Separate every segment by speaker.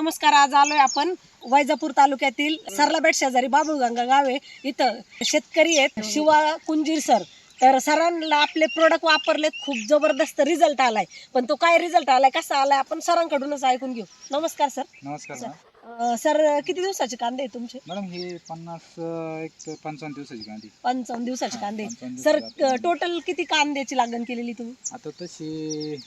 Speaker 1: नमस्कार आज आलोय आपण वैजापूर तालुक्यातील सरलाबेट शेजारी बाबुळगंगा गावे इथं. शेतकरी आहेत शिवा कुंजीर सर. तर सरांना आपले प्रोडक्ट वापरलेत खूप जबरदस्त रिझल्ट आलाय. पण तो काय रिझल्ट आलाय कसा आलाय आपण सरांकडूनच ऐकून घेऊ. नमस्कार सर.
Speaker 2: नमस्कार
Speaker 1: अं, सर किती दिवसाचे कांदे आहे तुमचे?
Speaker 2: मॅडम हे पन्नास अं, एक पंचावन्न दिवसाची गांधी
Speaker 1: पंचावन्न दिवसाचे कांदे
Speaker 2: पंचावन्न
Speaker 1: सर
Speaker 2: दिवसाचे.
Speaker 1: टोटल किती कांद्याची लागण केलेली तुम्ही?
Speaker 2: आता तसे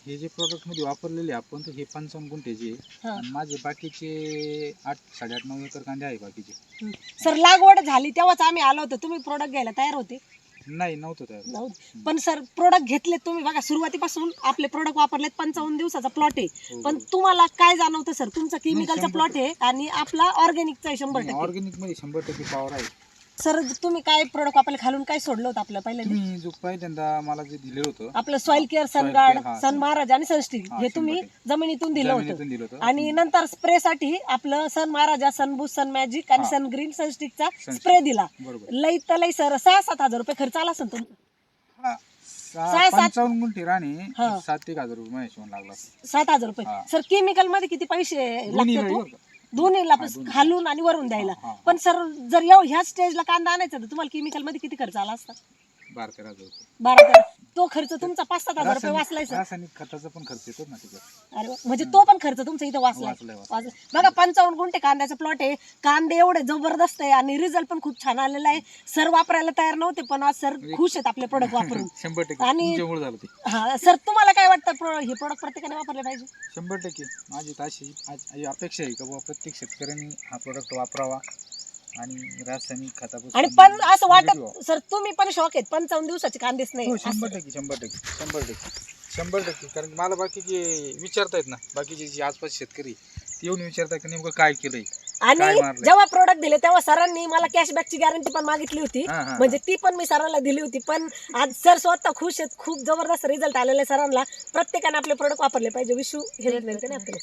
Speaker 2: हे जे प्रोडक्टमध्ये वापरलेले आपण तर हे पंचावन्न गुंठ्याचे आहे.
Speaker 1: हा.
Speaker 2: आणि माझे बाकीचे आठ साडेआठ नऊ एकर कांदे आहे बाकीचे.
Speaker 1: सर लागवड झाली तेव्हाच आम्ही आलो होतो. तुम्ही प्रोडक्ट घ्यायला तयार होते.
Speaker 2: नाही नव्हतं तयार.
Speaker 1: पण सर प्रोडक्ट घेतले तुम्ही. बघा सुरुवातीपासून आपले प्रोडक्ट वापरलेत पंचावन्न दिवसाचा प्लॉट आहे.
Speaker 2: हो,
Speaker 1: पण तुम्हाला काय जाणवतं सर? तुमचा केमिकलचा प्लॉट आहे आणि आपला ऑर्गॅनिकचा आहे शंभर टक्के.
Speaker 2: ऑर्गॅनिकमध्ये शंभर टक्के पॉवर आहे.
Speaker 1: सर तुम्ही काय प्रोडक्ट वापरले खालून काय सोडलं होतं आपल्या पहिल्यांदा
Speaker 2: तुम्ही जो पहिल्यांदा मला जे दिलं होतं
Speaker 1: आपलं सॉइल केअर सनगार्ड
Speaker 2: हा.
Speaker 1: सन महाराज आणि सनस्टिक
Speaker 2: हा,
Speaker 1: हे
Speaker 2: शंभर
Speaker 1: तुम्ही
Speaker 2: टक्के.
Speaker 1: जमिनीतून दिलं होतं
Speaker 2: जमिनीतून दिलं होतं
Speaker 1: आणि नंतर स्प्रे साठी आपलं सन महाराजा सन बुस सन मॅजिक आणि
Speaker 2: हा.
Speaker 1: सन ग्रीन सनस्टिकचा. स्प्रे दिला
Speaker 2: बरोबर
Speaker 1: लई तर लई सर सहा सात हजार रुपये खर्च आला असेल तुमचा
Speaker 2: हा,
Speaker 1: सहा,
Speaker 2: सहा
Speaker 1: सात-
Speaker 2: पंचावन्न गुंठे राणे
Speaker 1: हा.
Speaker 2: सात एक हजार रुपये महिन्याच्या लागला
Speaker 1: सात हजार रुपये
Speaker 2: हा.
Speaker 1: सर केमिकलमध्ये किती पैसे
Speaker 2: दोन्ही
Speaker 1: लागतात
Speaker 2: वेळी
Speaker 1: हो?
Speaker 2: बरं का?
Speaker 1: दोन्हीला
Speaker 2: दोन्ही.
Speaker 1: खालून आणि वरून द्यायला. पण सर जर एव- ह्या स्टेजला कांदा आणायचा तर तुम्हाला केमिकलमध्ये किती खर्च आला असता
Speaker 2: बारा तेरा हजार रुपये
Speaker 1: बारा तेरा तो खर्च तुमचा पाच सात हजार रुपये वाचलाय सर
Speaker 2: रासायनिक खताचा पण खर्च येतो ना त्याच्यात.
Speaker 1: अरे वा, म्हणजे तो पण खर्च तुमचा इथं वाचलाय
Speaker 2: वाचलाय वाचलाय.
Speaker 1: वाचलाय. बघा पंचावन्न गुंठे कांद्याचा प्लॉट आहे. कांदे एवढे जबरदस्त आहे आणि रिझल्ट पण खूप छान आलेला आहे. सर वापरायला तयार नव्हते पण आज सर खुश आहेत आपले प्रोडक्ट वापरून.
Speaker 2: शंभर टक्के.
Speaker 1: आणि-
Speaker 2: तुमच्यामुळे झालं ते.
Speaker 1: हा सर तुम्हाला काय वाटतं? हे प्रोडक्ट प्रत्येकाने वापरले पाहिजे.
Speaker 2: शंभर टक्के. माझी तर अशी आज- अशी अपेक्षा आहे का प्रत्येक शेतकऱ्यांनी हा प्रोडक्ट वापरावा. आणि रासायनिक खतापासून
Speaker 1: आणि पण असं वाटत. सर तुम्ही पण शॉक आहेत. पंचावन्न दिवसाचे कांदेच नाही
Speaker 2: हो. शंभर टक्के शंभर टक्के शंभर टक्के. शंभर टक्के कारण की मला बाकीचे विचारतायत ना. बाकीचे जे आसपास शेतकरी ते येऊन विचारतात की नेमकं काय केलंय काय
Speaker 1: आणि
Speaker 2: मारलंय?
Speaker 1: जेव्हा प्रोडक्ट दिले तेव्हा सरांनी मला कॅशबॅकची गॅरंटी पण मागितली होती.
Speaker 2: हा, हा,
Speaker 1: म्हणजे ती पण मी सरांना दिली होती. पण आज सर स्वतः खुश आहेत. खूप जबरदस्त रिझल्ट आलेला आहे सरांना. प्रत्येकाने आपले प्रोडक्ट वापरले पाहिजे. विशू हे आपल्याला